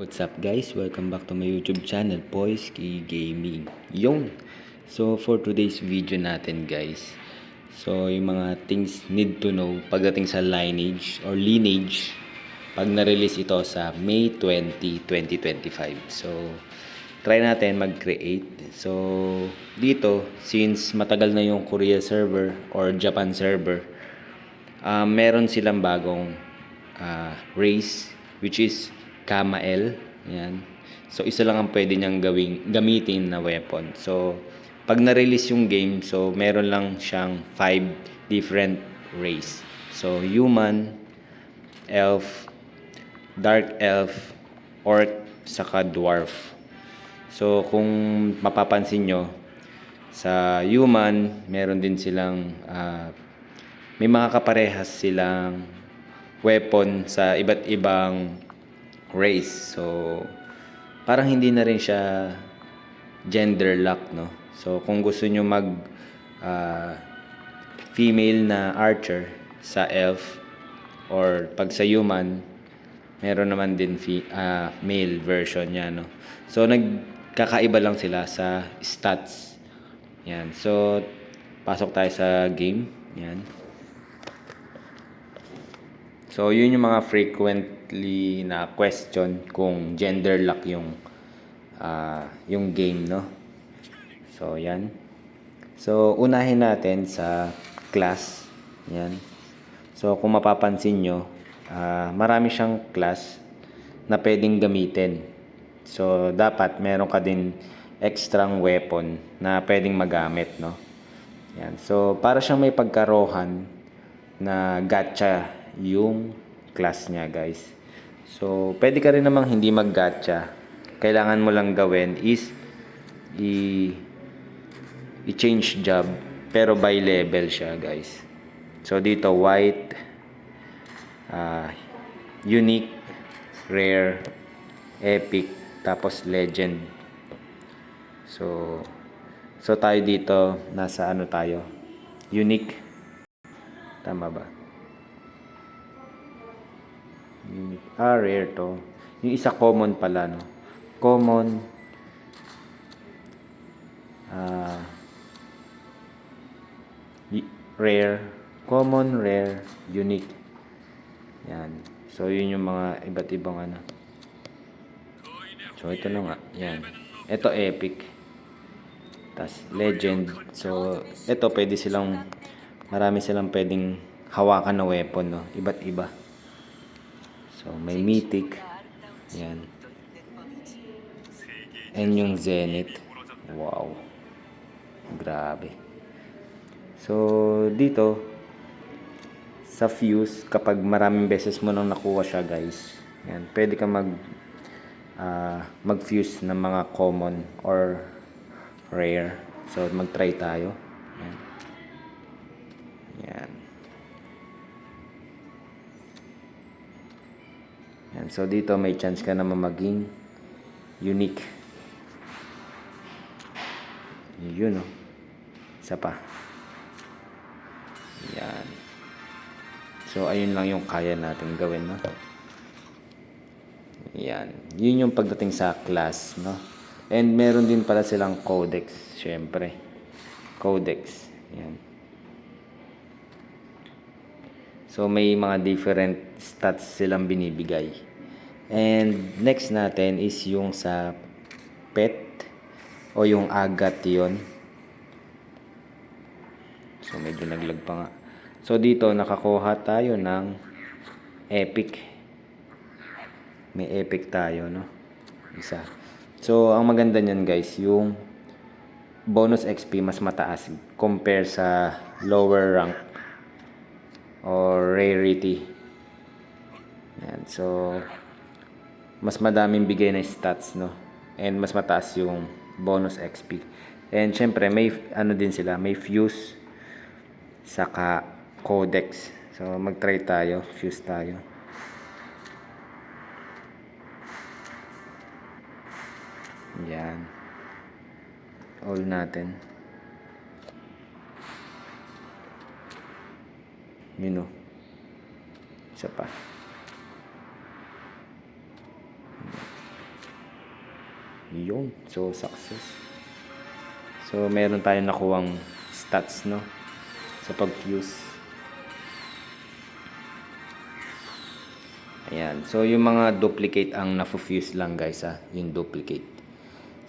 What's up guys? Welcome back to my YouTube channel, Poisky Gaming. Yung So for today's video natin guys, so yung mga things need to know pagdating sa lineage or lineage pag na-release ito sa May 20, 2025. So try natin mag-create. So dito, since matagal na yung Korea server or Japan server, ah, meron silang bagong ah, race which is Kama L. Yan. So isa lang ang pwede niyang gawing gamitin na weapon. So pag na-release yung game, so meron lang siyang five different race. So human, elf, dark elf, orc, saka dwarf. So kung mapapansin nyo, sa human, meron din silang ah, may mga kaparehas silang weapon sa iba't ibang race. So, parang hindi na rin siya gender lock, no? So, kung gusto nyo mag ah, female na archer sa elf or pag sa human, meron naman din fi- ah, male version niya, no? So, nagkakaiba lang sila sa stats. Yan. So, pasok tayo sa game. Yan. So, yun yung mga frequently na question kung gender lock yung ah, yung game, no? So, yan. So, unahin natin sa class. Yan. So, kung mapapansin nyo, ah, marami siyang class na pwedeng gamitin. So, dapat meron ka din extrang weapon na pwedeng magamit, no? Yan. So, para siyang may pagkarohan na gacha yung class niya, guys. So, pwede ka rin namang hindi mag-gacha. Kailangan mo lang gawin is i i-change job pero by level siya, guys. So, dito white ah, unique, rare, epic, tapos legend. So, so tayo dito, nasa ano tayo? Unique. Tama ba? Unique. Ah, rare to. Yung isa common pala, no? Common. Ah, rare. Common, rare, unique. Yan. So, yun yung mga iba't ibang ano. So, ito na nga. Yan. Ito epic. Tas legend. So, ito pwede silang marami silang pwedeng hawakan na weapon, no? Iba't iba. So, may mythic. Yan. And yung zenith. Wow. Grabe. So, dito, sa fuse, kapag maraming beses mo nang nakuha siya, guys, yan, pwede ka mag, ah, mag-fuse ng mga common or rare. So, mag-try tayo. Yan. So, dito may chance ka naman maging unique. Yun, oh. Isa pa. Yan. So, ayun lang yung kaya natin gawin, no? Yan. Yun yung pagdating sa class, no? And meron din pala silang codex, syempre. Codex. Yan. So, may mga different stats silang binibigay. And next natin is yung sa pet o yung agat yon. So, medyo naglag pa nga. So, dito nakakuha tayo ng epic. May epic tayo, no? Isa. So, ang maganda niyan guys, yung bonus XP mas mataas compare sa lower rank or rarity. Yan. So, mas madaming bigay na stats, no? And mas mataas yung bonus XP. And syempre, may ano din sila, may fuse saka codex. So, mag-try tayo, fuse tayo. Yan. All natin. Yun o. Isa pa. Yun. So, success. So, meron tayong nakuwang stats, no? Sa pag-fuse. Ayan. So, yung mga duplicate ang na-fuse lang, guys, ha? Yung duplicate.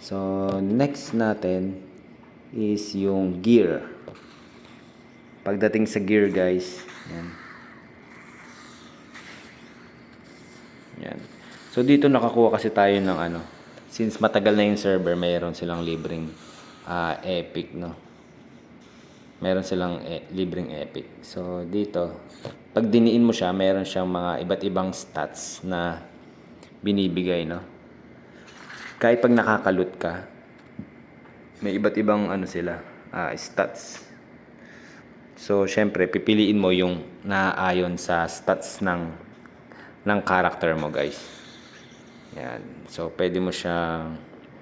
So, next natin is yung gear. Pagdating sa gear, guys, yan. Yan. So, dito nakakuha kasi tayo ng ano, since matagal na yung server, mayroon silang libreng ah, epic, no? Meron silang e- libreng epic. So, dito, pag diniin mo siya, meron siyang mga iba't ibang stats na binibigay, no? Kahit pag nakakalut ka, may iba't ibang ano sila, ah, stats. So, syempre, pipiliin mo yung naaayon sa stats ng ng character mo, guys. Yan. So, pwede mo siyang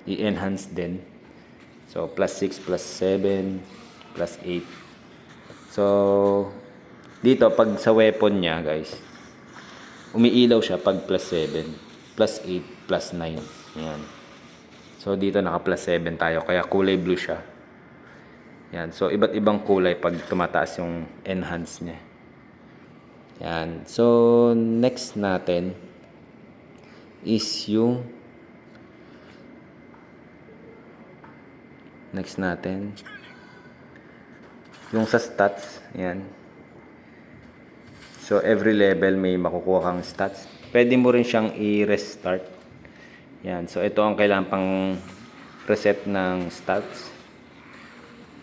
i-enhance din. So, plus 6, plus 7, plus 8. So, dito, pag sa weapon niya, guys, umiilaw siya pag plus 7, plus 8, plus 9. Yan. So, dito naka plus 7 tayo, kaya kulay blue siya. Yan. So, iba't ibang kulay pag tumataas yung enhance niya. Yan. So, next natin is next natin yung sa stats. Yan. So, every level may makukuha kang stats. Pwede mo rin siyang i-restart. Yan. So, ito ang kailangan pang reset ng stats.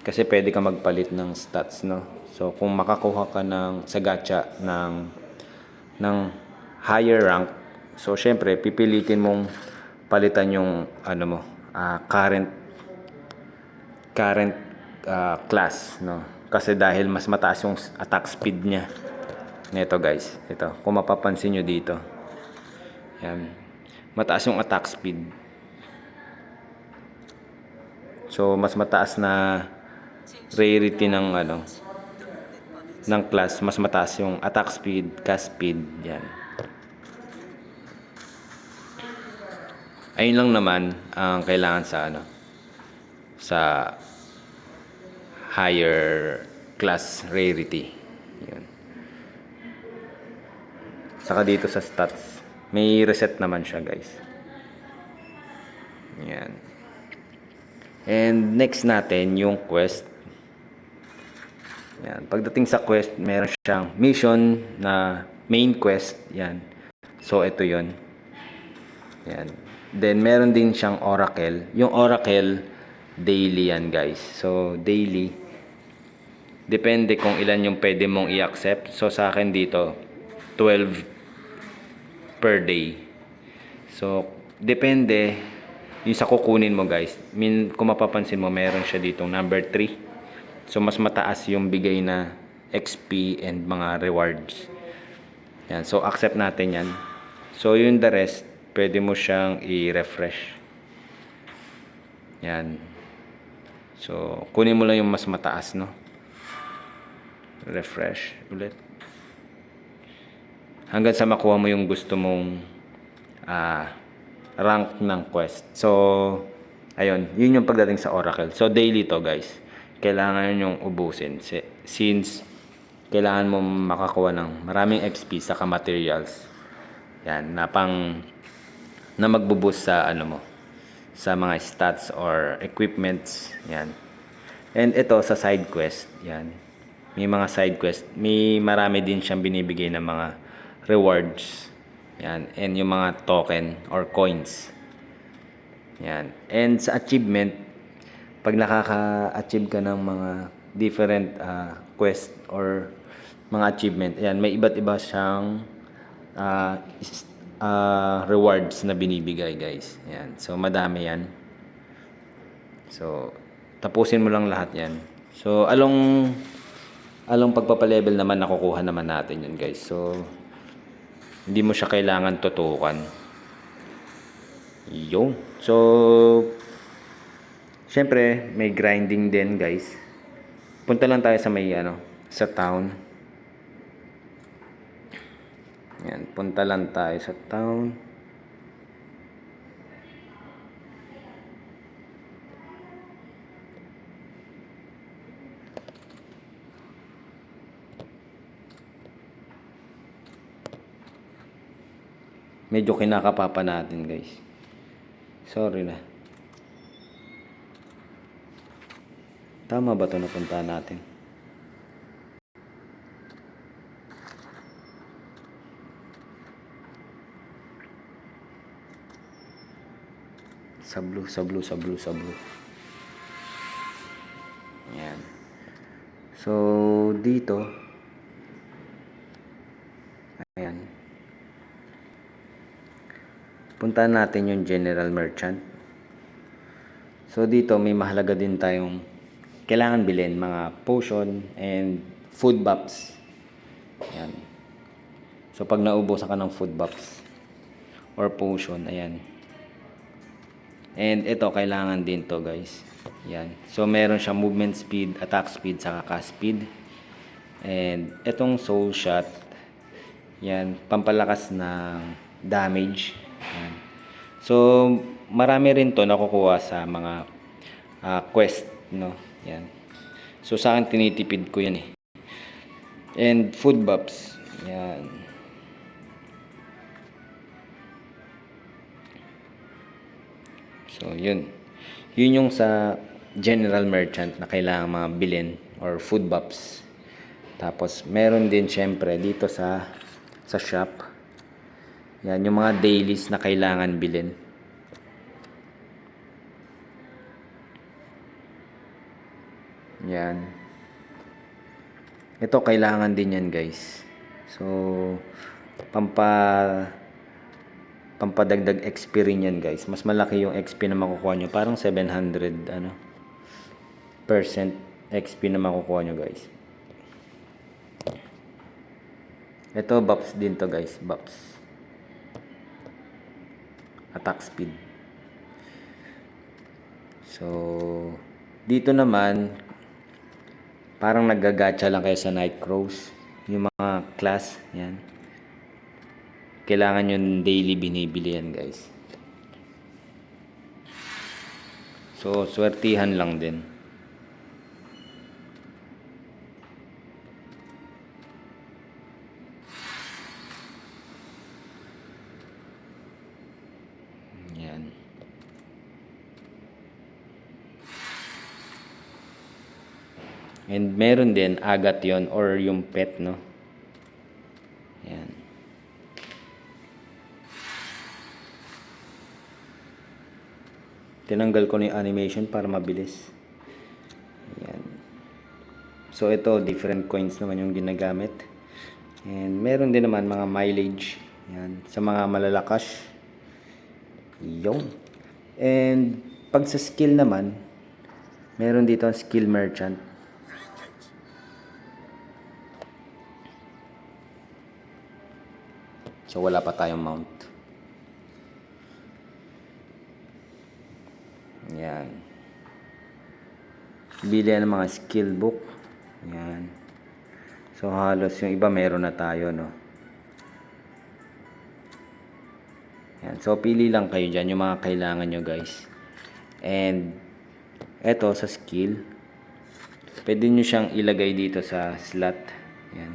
Kasi pwede ka magpalit ng stats, no? So, kung makakuha ka ng, sa gacha ng, ng higher rank, so, syempre, pipilitin mong palitan yung, ano mo, ah, current, current ah, class, no? Kasi dahil mas mataas yung attack speed niya. Nito, guys. Ito. Kung mapapansin nyo dito. Yan. Mataas yung attack speed. So, mas mataas na rarity ng ano ng class, mas mataas yung attack speed, cast speed, yan. Ayun lang naman ang kailangan sa ano sa higher class rarity. Yun. Saka dito sa stats, may reset naman siya, guys. Yan. And next natin yung quest. Yan. Pagdating sa quest, meron siyang mission na main quest. Yan. So, ito yon Yan. Then, meron din siyang oracle. Yung oracle, daily yan, guys. So, daily. Depende kung ilan yung pwede mong i-accept. So, sa akin dito, 12 per day. So, depende yung sa kukunin mo guys. Min, kung mapapansin mo, meron siya ditong number 3. So, mas mataas yung bigay na XP and mga rewards. Yan. So, accept natin yan. So, yung the rest, pwede mo siyang i-refresh. Yan. So, kunin mo lang yung mas mataas, no? Refresh ulit. Hanggang sa makuha mo yung gusto mong ah, rank ng quest. So, ayun, yun yung pagdating sa Oracle. So, daily to guys. Kailangan yung ubusin. Si- Since, kailangan mo makakuha ng maraming XP sa materials. Yan, na pang, na magbuboost sa ano mo, sa mga stats or equipments. Yan. And ito sa side quest, yan. May mga side quest, may marami din siyang binibigay ng mga rewards. Yan, and yung mga token or coins. Yan. And sa achievement, pag nakaka-achieve ka ng mga different ah, quest or mga achievement, yan, may iba't iba siyang ah, ah, rewards na binibigay, guys. Yan. So, madami yan. So, tapusin mo lang lahat yan. So, along along pagpapalevel naman nakukuha naman natin yun, guys. So, hindi mo siya kailangan tutukan. Yung. So, syempre, may grinding din, guys. Punta lang tayo sa may, ano, sa town. Yan, punta lang tayo sa town. Medyo kinakapapa natin guys. Sorry na. Tama ba 'to napunta natin? Sa blue, sa blue, sa blue, sa blue. Ayan. So, dito, ayan. Puntahan natin yung general merchant. So, dito may mahalaga din tayong kailangan bilhin, mga potion and food buffs. Ayan. So, pag naubusan ka ng food buffs or potion, ayan. And ito, kailangan din to guys. Yan. So, meron siyang movement speed, attack speed, saka cast speed. And itong soul shot, yan, pampalakas ng damage. Yan. So, marami rin to nakukuha sa mga ah, quest, no? Yan. So, sa akin tinitipid ko yan eh. And food buffs. Yan. So, yun. Yun yung sa general merchant na kailangan mga bilhin or food buffs. Tapos, meron din syempre dito sa sa shop. Yan, yung mga dailies na kailangan bilhin. Yan. Ito, kailangan din yan, guys. So, pampa pampadagdag XP rin yan guys. Mas malaki yung XP na makukuha nyo. Parang 700 ano, percent XP na makukuha nyo guys. Ito buffs din to guys. Buffs. Attack speed. So, dito naman, parang naggagacha lang kayo sa Night Crows. Yung mga class, yan kailangan yung daily binibili yan guys. So swertihan lang din. And meron din agat yon or yung pet no tinanggal ko na yung animation para mabilis. Yan so ito different coins naman yung ginagamit. And meron din naman mga mileage. Yan sa mga malalakas. Yun. And pag sa skill naman meron dito ang skill merchant. So wala pa tayong mount Yan. Bili ng mga skill book. Yan. So halos yung iba meron na tayo, no. Yan. So pili lang kayo diyan yung mga kailangan nyo, guys. And eto sa skill, pwede nyo siyang ilagay dito sa slot. Yan.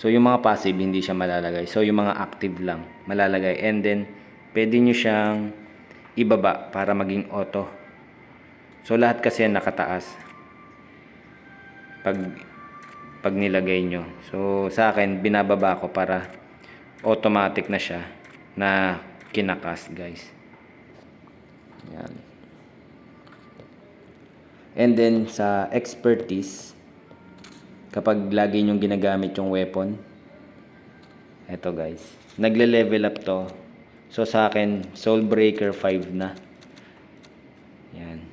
So yung mga passive hindi siya malalagay. So yung mga active lang malalagay. And then pwede nyo siyang ibaba para maging auto. So lahat kasi nakataas. Pag pag nilagay nyo. So sa akin binababa ko para automatic na siya na kinakas guys. Yan. And then sa expertise kapag lagi nyong ginagamit yung weapon eto guys nagle-level up to So sa akin, Soul Breaker 5 na. Yan.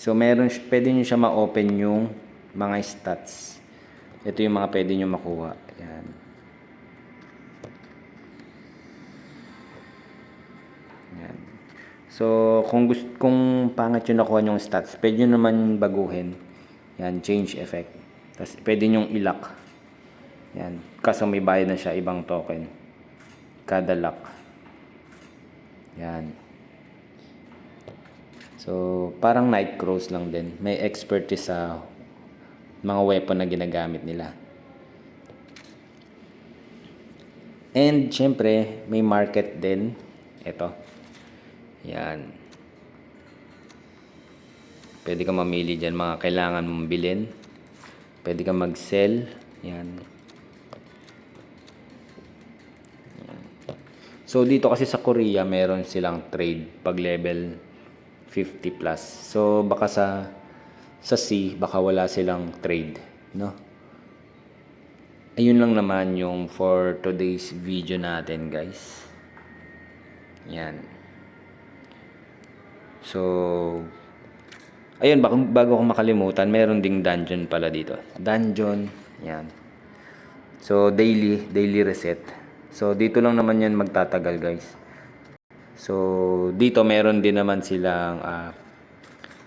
So meron, pwede nyo siya ma-open yung mga stats. Ito yung mga pwede nyo makuha. Yan. Yan. So kung gusto, kung pangit yung nakuha yung stats, pwede nyo naman baguhin. Yan, change effect. Tapos pwede nyo ilock. Yan. Kaso may bayad na siya ibang token. Kada lock. Yan. So, parang night crows lang din. May expertise sa mga weapon na ginagamit nila. And syempre, may market din. Ito. Yan. Pwede ka mamili dyan mga kailangan mong bilhin. Pwede ka mag-sell. Yan. Yan. So, dito kasi sa Korea, meron silang trade pag level 50 plus. So, baka sa sa C, baka wala silang trade. No? Ayun lang naman yung for today's video natin, guys. Yan. So, ayun, bago, bago ko makalimutan, meron ding dungeon pala dito. Dungeon, yan. So, daily, daily reset. So, dito lang naman yan magtatagal, guys. So, dito meron din naman silang ah,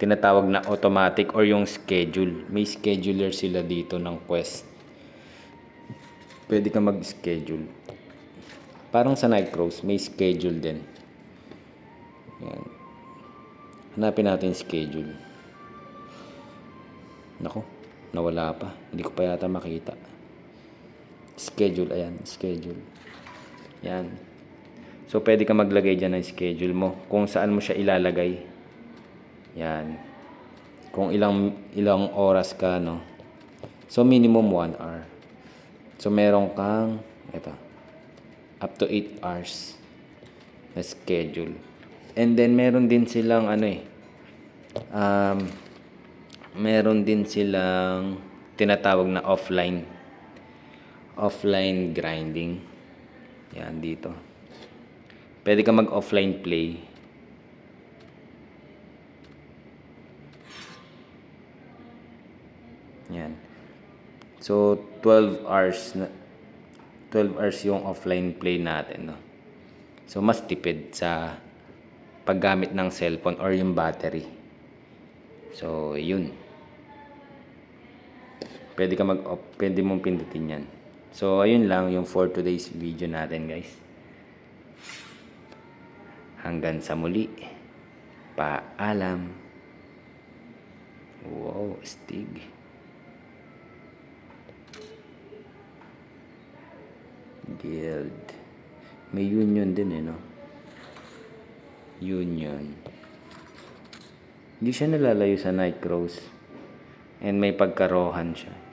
tinatawag na automatic or yung schedule. May scheduler sila dito ng quest. Pwede ka mag-schedule. Parang sa Nightcross, may schedule din. Yan. Hanapin natin schedule. Nako, nawala pa. Hindi ko pa yata makita. Schedule, ayan, schedule. Yan. So, pwede ka maglagay dyan ng schedule mo. Kung saan mo siya ilalagay. Yan. Kung ilang ilang oras ka, no? So, minimum 1 hour. So, meron kang, ito, up to 8 hours na schedule. And then, meron din silang, ano eh, um, meron din silang tinatawag na offline offline grinding yan dito. Pwede ka mag offline play. Yan. So 12 hours na 12 hours yung offline play natin no? So mas tipid sa paggamit ng cellphone or yung battery. So yun. Pwede ka mag pwede mong pindutin yan so ayun lang yung for today's video natin guys. Hanggang sa muli. Paalam. Wow stig guild. May union din eh no? Union. Hindi siya nalalayo sa Nightcross and may pagkarohan siya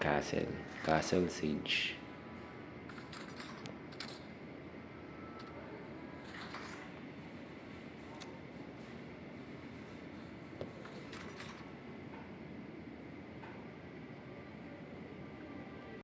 castle castle siege